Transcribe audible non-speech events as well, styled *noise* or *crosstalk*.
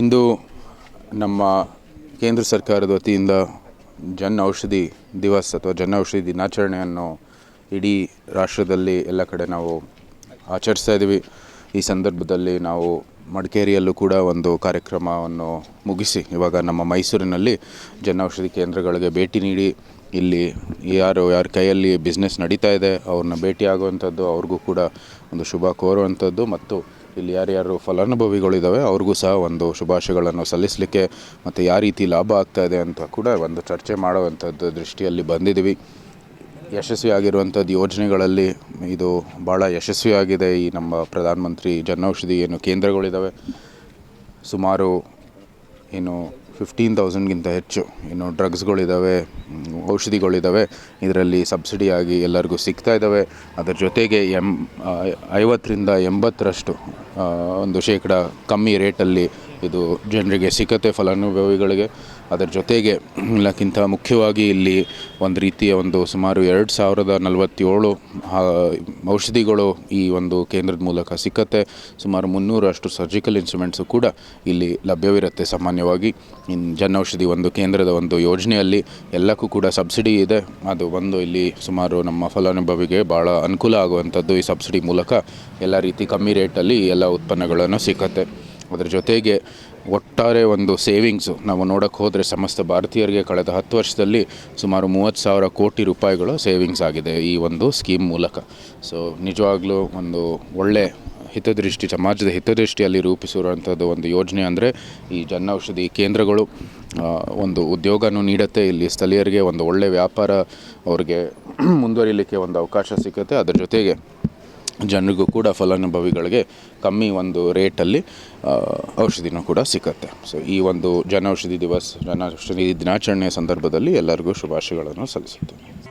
ಇಂದು ನಮ್ಮ ಕೇಂದ್ರ ಸರ್ಕಾರದ ವತಿಯಿಂದ ಜನ ಔಷಧಿ ದಿವಸ್ ಅಥವಾ ಜನ ಔಷಧಿ ದಿನಾಚರಣೆಯನ್ನು ಇಡೀ ರಾಷ್ಟ್ರದಲ್ಲಿ ಎಲ್ಲ ಕಡೆ ನಾವು ಆಚರಿಸ್ತಾ ಇದ್ದೀವಿ. ಈ ಸಂದರ್ಭದಲ್ಲಿ ನಾವು ಮಡಿಕೇರಿಯಲ್ಲೂ ಕೂಡ ಒಂದು ಕಾರ್ಯಕ್ರಮವನ್ನು ಮುಗಿಸಿ ಇವಾಗ ನಮ್ಮ ಮೈಸೂರಿನಲ್ಲಿ ಜನ ಔಷಧಿ ಕೇಂದ್ರಗಳಿಗೆ ಭೇಟಿ ನೀಡಿ ಇಲ್ಲಿ ಯಾರು ಯಾರ ಕೈಯಲ್ಲಿ ಬಿಸ್ನೆಸ್ ನಡೀತಾ ಇದೆ, ಅವ್ರನ್ನ ಭೇಟಿ ಆಗುವಂಥದ್ದು, ಅವ್ರಿಗೂ ಕೂಡ ಒಂದು ಶುಭ ಕೋರುವಂಥದ್ದು ಮತ್ತು ಇಲ್ಲಿ ಯಾರ್ಯಾರು ಫಲಾನುಭವಿಗಳಿದ್ದಾವೆ ಅವ್ರಿಗೂ ಸಹ ಒಂದು ಶುಭಾಶಯಗಳನ್ನು ಸಲ್ಲಿಸಲಿಕ್ಕೆ ಮತ್ತು ಯಾವ ರೀತಿ ಲಾಭ ಆಗ್ತಾ ಇದೆ ಅಂತ ಕೂಡ ಒಂದು ಚರ್ಚೆ ಮಾಡುವಂಥದ್ದು ದೃಷ್ಟಿಯಲ್ಲಿ ಬಂದಿದ್ದೀವಿ. ಯಶಸ್ವಿಯಾಗಿರುವಂಥದ್ದು ಯೋಜನೆಗಳಲ್ಲಿ ಇದು ಭಾಳ ಯಶಸ್ವಿಯಾಗಿದೆ. ಈ ನಮ್ಮ ಪ್ರಧಾನಮಂತ್ರಿ ಜನೌಷಧಿ ಏನು ಕೇಂದ್ರಗಳಿದ್ದಾವೆ ಸುಮಾರು ಏನು ಫಿಫ್ಟೀನ್ ತೌಸಂಡ್ಗಿಂತ ಹೆಚ್ಚು ಏನು ಡ್ರಗ್ಸ್ಗಳಿದ್ದಾವೆ ಔಷಧಿಗಳಿದ್ದಾವೆ ಇದರಲ್ಲಿ ಸಬ್ಸಿಡಿಯಾಗಿ ಎಲ್ಲರಿಗೂ ಸಿಗ್ತಾ ಇದ್ದಾವೆ ಅದರ ಜೊತೆಗೆ ಎಂ, ಐವತ್ತರಿಂದ ಎಂಬತ್ತರಷ್ಟು ಒಂದು ಶೇಕಡ ಕಮ್ಮಿ ರೇಟಲ್ಲಿ ಇದು ಜನರಿಗೆ ಸಿಕ್ಕತ್ತೆ ಫಲಾನುಭವಿಗಳಿಗೆ. ಅದರ ಜೊತೆಗೆ ಇಲ್ಲಕ್ಕಿಂತ ಮುಖ್ಯವಾಗಿ ಇಲ್ಲಿ ಒಂದು ರೀತಿಯ ಒಂದು ಸುಮಾರು ಎರಡು ಸಾವಿರದ ನಲವತ್ತೇಳು ಔಷಧಿಗಳು ಈ ಒಂದು ಕೇಂದ್ರದ ಮೂಲಕ ಸಿಕ್ಕತ್ತೆ. ಸುಮಾರು ಮುನ್ನೂರಷ್ಟು ಸರ್ಜಿಕಲ್ ಇನ್ಸ್ಟ್ರೂಮೆಂಟ್ಸು ಕೂಡ ಇಲ್ಲಿ ಲಭ್ಯವಿರುತ್ತೆ ಸಾಮಾನ್ಯವಾಗಿ. ಇನ್ನು ಜನೌಷಧಿ ಒಂದು ಕೇಂದ್ರದ ಒಂದು ಯೋಜನೆಯಲ್ಲಿ ಎಲ್ಲಕ್ಕೂ ಕೂಡ ಸಬ್ಸಿಡಿ ಇದೆ. ಅದು ಒಂದು ಇಲ್ಲಿ ಸುಮಾರು ನಮ್ಮ ಫಲಾನುಭವಿಗೆ ಭಾಳ ಅನುಕೂಲ ಆಗುವಂಥದ್ದು ಈ ಸಬ್ಸಿಡಿ ಮೂಲಕ. ಎಲ್ಲ ರೀತಿ ಕಮ್ಮಿ ರೇಟಲ್ಲಿ ಎಲ್ಲ ಉತ್ಪನ್ನಗಳನ್ನು ಸಿಕ್ಕತ್ತೆ. ಅದರ ಜೊತೆಗೆ ಒಟ್ಟಾರೆ ಒಂದು ಸೇವಿಂಗ್ಸು ನಾವು ನೋಡೋಕ್ಕೆ ಹೋದರೆ ಸಮಸ್ತ ಭಾರತೀಯರಿಗೆ ಕಳೆದ ಹತ್ತು ವರ್ಷದಲ್ಲಿ ಸುಮಾರು ಮೂವತ್ತು ಸಾವಿರ ಕೋಟಿ ರೂಪಾಯಿಗಳು ಸೇವಿಂಗ್ಸ್ ಆಗಿದೆ ಈ ಒಂದು ಸ್ಕೀಮ್ ಮೂಲಕ. ಸೊ ನಿಜವಾಗ್ಲೂ ಒಂದು ಒಳ್ಳೆ ಹಿತದೃಷ್ಟಿ, ಸಮಾಜದ ಹಿತದೃಷ್ಟಿಯಲ್ಲಿ ರೂಪಿಸಿರುವಂಥದ್ದು ಒಂದು ಯೋಜನೆ ಅಂದರೆ ಈ ಜನೌಷಧಿ ಕೇಂದ್ರಗಳು ಒಂದು ಉದ್ಯೋಗನೂ ನೀಡುತ್ತೆ. ಇಲ್ಲಿ ಸ್ಥಳೀಯರಿಗೆ ಒಂದು ಒಳ್ಳೆಯ ವ್ಯಾಪಾರ ಅವ್ರಿಗೆ *clears throat* ಮುಂದುವರಿಲಿಕ್ಕೆ ಒಂದು ಅವಕಾಶ ಸಿಗುತ್ತೆ. ಅದರ ಜೊತೆಗೆ ಜನರಿಗೂ ಕೂಡ ಫಲಾನುಭವಿಗಳಿಗೆ ಕಮ್ಮಿ ಒಂದು ರೇಟಲ್ಲಿ ಔಷಧಿನೂ ಕೂಡ ಸಿಕ್ಕತ್ತೆ ಸೊ ಈ ಒಂದು ಜನೌಷಧಿ ದಿವಸ್ ಜನ ಔಷಧಿ ದಿನಾಚರಣೆಯ ಸಂದರ್ಭದಲ್ಲಿ ಎಲ್ಲರಿಗೂ ಶುಭಾಶಯಗಳನ್ನು ಸಲ್ಲಿಸುತ್ತೇನೆ.